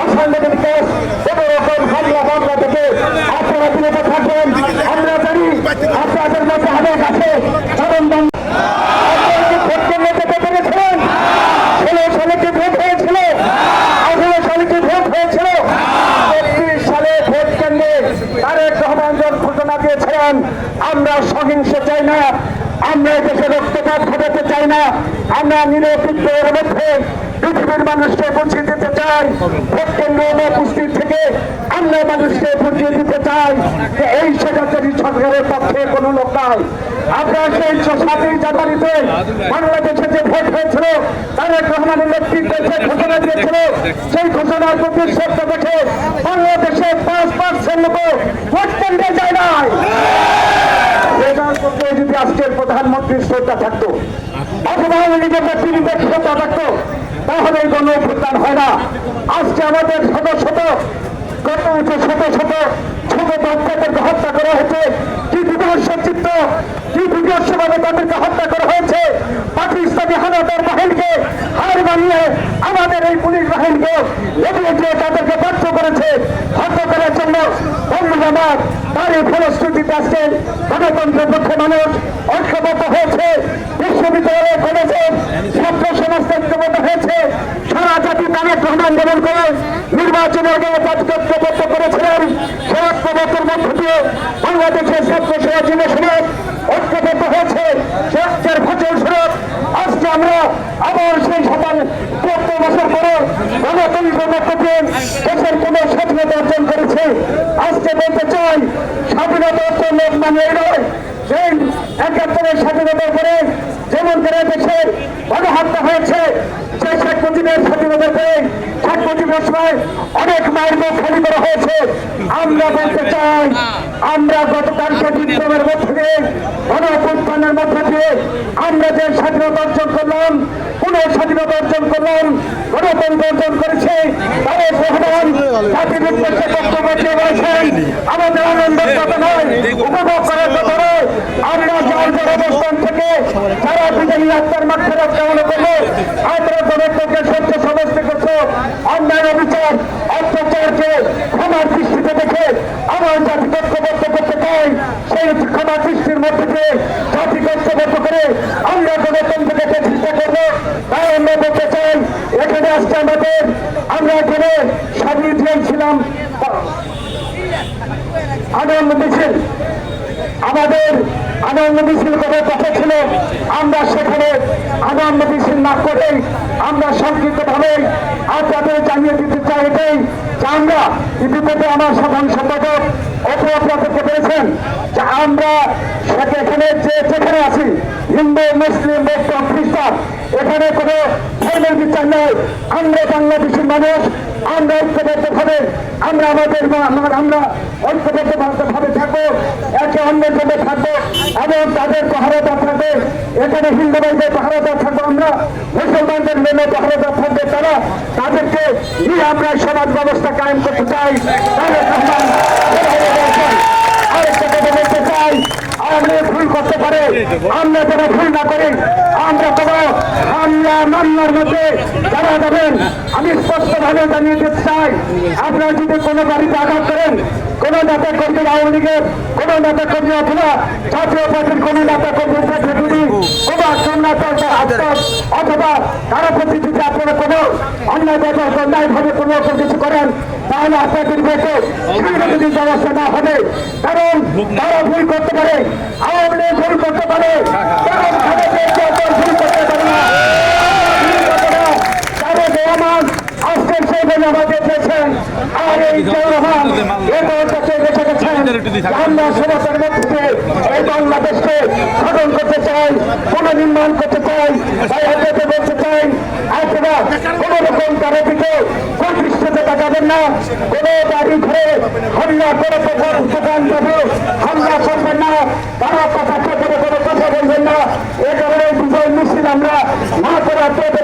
অসাংগঠনিক কাজ কোনো রকম হামলা মামলা থেকে আপনারা বিরত থাকবেন। আমরা জানি আপনাদের মধ্যে অনেক আছে। কারণ আমরা সহিংস চাই না, আমরা দেশে রক্তপাত ঘটাতে চাই না, আমরা নিরপেক্ষের মধ্যে পৃথিবীর মানুষকে বুঝিয়ে দিতে চাই কেন্দ্র বা পুষ্টির থেকে আমরা মানুষকে বুঝিয়ে দিতে চাই যে এই সেক্রেটারি সরকারের পক্ষে কোনো লোক নাই। আপনার সেই সাতই জানুয়ারিতে বাংলাদেশে যে ভোট হয়েছিল, তারেক রহমানের নেতৃত্বে যে ঘোষণা দিয়েছিল, সেই ঘোষণার প্রতি শ্রদ্ধা দেখে বাংলাদেশে পাঁচ পার্সেন্ট লোক ভোট কেন্দ্রে যায় নাই। যদি আজকের প্রধানমন্ত্রীর শ্রদ্ধা থাকতো, অথবা আওয়ামী লীগের শ্রদ্ধা থাকতো তাহলে গণ অভ্যুত্থান হয় না। আজকে আমাদের শত শত কত উঁচু শত শত ছোট বাচ্চাদেরকে হত্যা করা হয়েছে। কি বিভৎস চিত্র, কি বিভৎসভাবে তাদেরকে হত্যা করা হয়েছে? পাকিস্তানি হানাদার বাহিনীকে হার বানিয়ে আমাদের এই পুলিশ বাহিনীকে এগিয়ে গিয়ে তাদেরকে বাধ্য করেছে। হত্যা করার জন্য বন্ধুবাদ তার এই ফলশ্রুতিতে আজকে গণতন্ত্রের পক্ষে মানুষ ঐক্যবদ্ধ হয়েছে। বিশ্ববিদ্যালয়ে ছাত্র সমাজ ঐক্যবদ্ধ হয়েছে। সারা জাতি তারেক রহমান যেমন করে নির্বাচনের আগে ঐক্যবদ্ধ করেছিলেন। সে ঐক্যবদ্ধের মধ্য দিয়ে বাংলাদেশের ছাত্র সমাজ যুব সমাজ ঐক্যবদ্ধ হয়েছে। সে ঐক্যের ফসল স্বরূপ আজকে আমরা আবার সেই সকাল চোদ্দ বছর পরে গণতন্ত্রের মধ্য দিয়ে দেশের কোন স্বাধীনতা অর্জন করেছে। আজকে বলতে চাই, স্বাধীনতা অর্জন মানে নয়। সেই একাত্তরের স্বাধীনতার পরে যেমন করে দেশের গণহত্যা হয়েছে, যে শেখ মুজিবের স্বাধীনতার পরে শেখ মুজিবের সময় অনেক মায়ের মুখ খালি করা হয়েছে। আমরা বলতে চাই, আমরা গতকালকে বিপ্লবের মধ্য দিয়ে, গণঅভ্যুত্থানের মধ্য দিয়ে আমরা যে স্বাধীনতা অর্জন করলাম কোন স্বাধীনতা অর্জন করলাম, গণতন্ত্র অর্জন করেছে তাদের রহমান জাতির আমাদের আনন্দের কথা নয়, উপভোগ করার কথা নয় আমরা যার যার অবস্থান থেকে বিজয়ী আত্মার মাঠে কামনা করব আমরা গণতন্ত্রকে সত্য সমস্ত করছ। অন্যায় অবিচার, অত্যাচারকে ক্ষমার দৃষ্টিতে দেখে আমার জাতিকে ঐক্যবদ্ধ করতে চাই। সেই ক্ষমার দৃষ্টির মধ্যে দিয়ে জাতিকে করে আমরা গণতন্ত্রকে চেষ্টা করব। তাই আমরা বলতে চাই, এখানে আজকে আমাদের, আমরা এখানে সাজিয়ে দিয়েছিলাম আনন্দ মিছিল। আমাদের আনন্দ মিছিল করার কথা ছিল। আমরা সেখানে আনন্দ মিছিল না করেই আমরা সংক্ষিপ্তভাবে আপনাদের জানিয়ে দিতে চাই এটাই। যে আমরা ইতিমধ্যে আমার সাধারণ সম্পাদক অপরাধ বলেছেন যে আমরা সেখানে যে যেখানে আছি হিন্দু, মুসলিম, বৌদ্ধ, খ্রিস্টান, এখানে কোনো ধর্মের বিচার নেই। আমরা বাংলাদেশের মানুষ, আমরা ঐক্যবদ্ধ ভাবে আমরা আমাদের আমরা ঐক্যবদ্ধ ভাবে থাকব, একে অন্যের জন্য থাকব, এবং তাদের পাহারাদার থাকবে। এখানে হিন্দু ভাইদের পাহারাদার থাকব আমরা, মুসলমানদের মেনে পাহারাদার থাকবে তারা। তাদেরকে নিয়ে আমরা সমাজ ব্যবস্থা কায়েম করতে চাই। তাদের আরেকটা কথা বলতে চাই আমরা ভুল করতে পারে আমরা যেন ভুল না করি আমরা কোনো হামলা মামলার মধ্যে যারা যাবেন, আমি স্পষ্টভাবে জানিয়ে দিতে চাই, আপনারা যদি কোনো বাড়িতে আঘাত করেন, কোন নেতা কর্মী আওয়ামী লীগের, কোন নেতা কর্মী অথবা জাতীয় পার্টির কোন নেতা কর্মীর কাছে যদি কোনো অথবা কারও প্রতি যদি আপনারা কোনো অন্যায় ব্যবহার অন্যায়ভাবে কোনো রকম কিছু করেন, তাহলে আপনাদের বিরুদ্ধে যদি ব্যবস্থা না হবে, কারণ তারা ভুল করতে পারে, আওয়ামী লীগ ভুল করতে পারে, কারণ ভুল করতে পারে না ভুল করতে না। তারেক রহমান আজকে সেই বলে আমাদের দিয়েছেন আর এই রহমান এবার কাছে রেখে গেছেন আমরা সমাজের মধ্যে এই বাংলাদেশকে গঠন করতে চাই পুনর্নির্মাণ করতে চাই তাই আপনাকে বলতে চাই আপনারা কোন রকম কারও দিকে কোন দৃষ্টিতে তাকাবেন না। কোন বাড়ি ঘরে হামলা করে কোথাও দোকান যাবে হামলা করবেন না। কারও কথা কোনো কথা বলবেন না। এ কারণে বিজয় মিছিল আমরা না করার পেতে